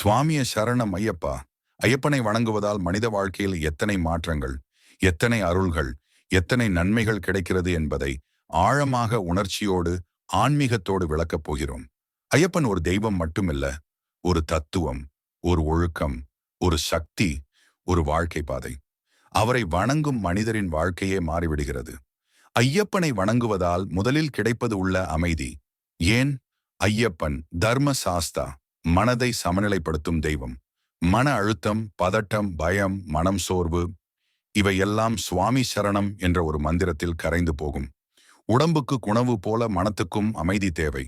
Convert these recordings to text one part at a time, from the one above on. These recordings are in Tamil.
சுவாமிய சரணம் ஐயப்பா. ஐயப்பனை வணங்குவதால் மனித வாழ்க்கையில் எத்தனை மாற்றங்கள் எத்தனை அருள்கள் எத்தனை நன்மைகள் கிடைக்கிறது என்பதை ஆழமாக உணர்ச்சியோடு ஆன்மீகத்தோடு விளக்கப் போகிறோம். ஐயப்பன் ஒரு தெய்வம் மட்டுமில்ல ஒரு தத்துவம் ஒரு ஒழுக்கம் ஒரு சக்தி ஒரு வாழ்க்கை பாதை. அவரை வணங்கும் மனிதரின் வாழ்க்கையே மாறிவிடுகிறது. ஐயப்பனை வணங்குவதால் முதலில் கிடைப்பது உள்ள அமைதி. ஏன்? ஐயப்பன் தர்ம சாஸ்தா. மனதை சமநிலைப்படுத்தும் தெய்வம். மன அழுத்தம் பதட்டம் பயம் மனம் சோர்வு இவையெல்லாம் சுவாமி சரணம் என்ற ஒரு மந்திரத்தில் கரைந்து போகும். உடம்புக்கு குணவு போல மனத்துக்கும் அமைதி தேவை.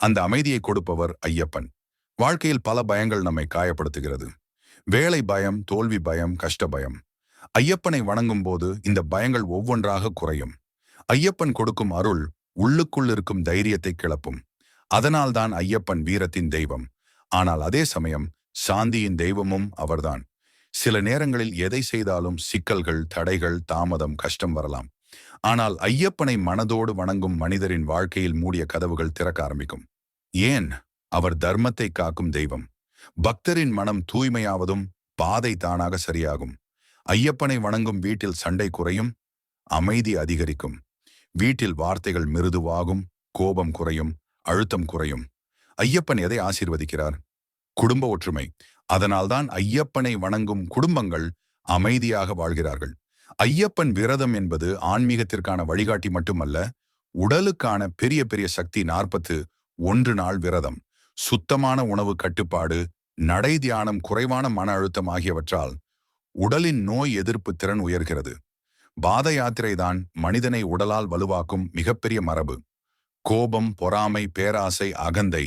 அந்த அமைதியை கொடுப்பவர் ஐயப்பன். வாழ்க்கையில் பல பயங்கள் நம்மை காயப்படுத்துகிறது. வேலை பயம் தோல்வி பயம் கஷ்ட பயம். ஐயப்பனை வணங்கும் போது இந்த பயங்கள் ஒவ்வொன்றாக குறையும். ஐயப்பன் கொடுக்கும் அருள் உள்ளுக்குள் இருக்கும் தைரியத்தை கிளப்பும். அதனால்தான் ஐயப்பன் வீரத்தின் தெய்வம். ஆனால் அதே சமயம் சாந்தியின் தெய்வமும் அவர்தான். சில நேரங்களில் எதை செய்தாலும் சிக்கல்கள் தடைகள் தாமதம் கஷ்டம் வரலாம். ஆனால் ஐயப்பனை மனதோடு வணங்கும் மனிதரின் வாழ்க்கையில் மூடிய கதவுகள் திறக்க ஆரம்பிக்கும். ஏன்? அவர் தர்மத்தை காக்கும் தெய்வம். பக்தரின் மனம் தூய்மையாவதும் பாதை தானாக சரியாகும். ஐயப்பனை வணங்கும் வீட்டில் சண்டை குறையும் அமைதி அதிகரிக்கும். வீட்டில் வார்த்தைகள் மிருதுவாகும் கோபம் குறையும் அழுத்தம் குறையும். ஐயப்பன் எதை ஆசீர்வதிக்கிறார்? குடும்ப ஒற்றுமை. அதனால்தான் ஐயப்பனை வணங்கும் குடும்பங்கள் அமைதியாக வாழ்கிறார்கள். ஐயப்பன் விரதம் என்பது ஆன்மீகத்திற்கான வழிகாட்டி மட்டுமல்ல உடலுக்கான பெரிய பெரிய சக்தி நாற்பத்து ஒன்று நாள் விரதம். சுத்தமான உணவு கட்டுப்பாடு நடை தியானம் குறைவான மன அழுத்தம் ஆகியவற்றால் உடலின் நோய் எதிர்ப்பு திறன் உயர்கிறது. பாத யாத்திரைதான் மனிதனை உடலால் வலுவாக்கும் மிகப்பெரிய மரபு. கோபம் பொறாமை பேராசை அகந்தை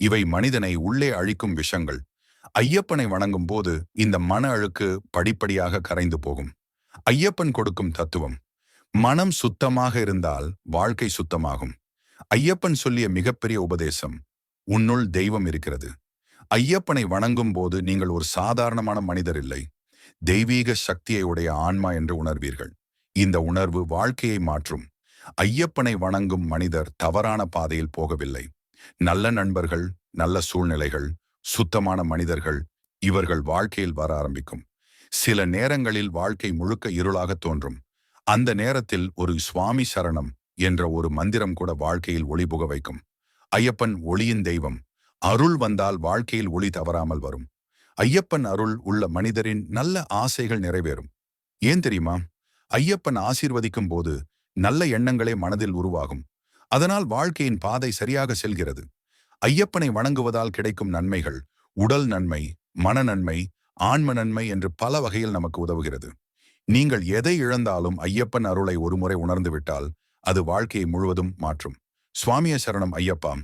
இவை மனிதனை உள்ளே அழிக்கும் விஷங்கள். ஐயப்பனை வணங்கும் போது இந்த மன அழுக்கு படிப்படியாக கரைந்து போகும். ஐயப்பன் கொடுக்கும் தத்துவம் மனம் சுத்தமாக இருந்தால் வாழ்க்கை சுத்தமாகும். ஐயப்பன் சொல்லிய மிகப்பெரிய உபதேசம் உன்னுள் தெய்வம் இருக்கிறது. ஐயப்பனை வணங்கும் போது நீங்கள் ஒரு சாதாரணமான மனிதர் இல்லை. தெய்வீக சக்தியை உடைய ஆன்மா என்று உணர்வீர்கள். இந்த உணர்வு வாழ்க்கையை மாற்றும். ஐயப்பனை வணங்கும் மனிதர் தவறான பாதையில் போகவில்லை. நல்ல நண்பர்கள் நல்ல சூழ்நிலைகள் சுத்தமான மனிதர்கள் இவர்கள் வாழ்க்கையில் வர ஆரம்பிக்கும். சில நேரங்களில் வாழ்க்கை முழுக்க இருளாக தோன்றும். அந்த நேரத்தில் ஒரு சுவாமி சரணம் என்ற ஒரு மந்திரம் கூட வாழ்க்கையில் ஒளி புக வைக்கும். ஐயப்பன் ஒளியின் தெய்வம். அருள் வந்தால் வாழ்க்கையில் ஒளி தவறாமல் வரும். ஐயப்பன் அருள் உள்ள மனிதரின் நல்ல ஆசைகள் நிறைவேறும். ஏன் தெரியுமா? ஐயப்பன் ஆசீர்வதிக்கும் போது நல்ல எண்ணங்களே மனதில் உருவாகும். அதனால் வாழ்க்கையின் பாதை சரியாக செல்கிறது. ஐயப்பனை வணங்குவதால் கிடைக்கும் நன்மைகள் உடல் நன்மை மன நன்மை ஆன்ம நன்மை என்று பல வகையில் நமக்கு உதவுகிறது. நீங்கள் எதை இழந்தாலும் ஐயப்பன் அருளை ஒருமுறை உணர்ந்துவிட்டால் அது வாழ்க்கையை முழுவதும் மாற்றும். சுவாமிய சரணம் ஐயப்பாம்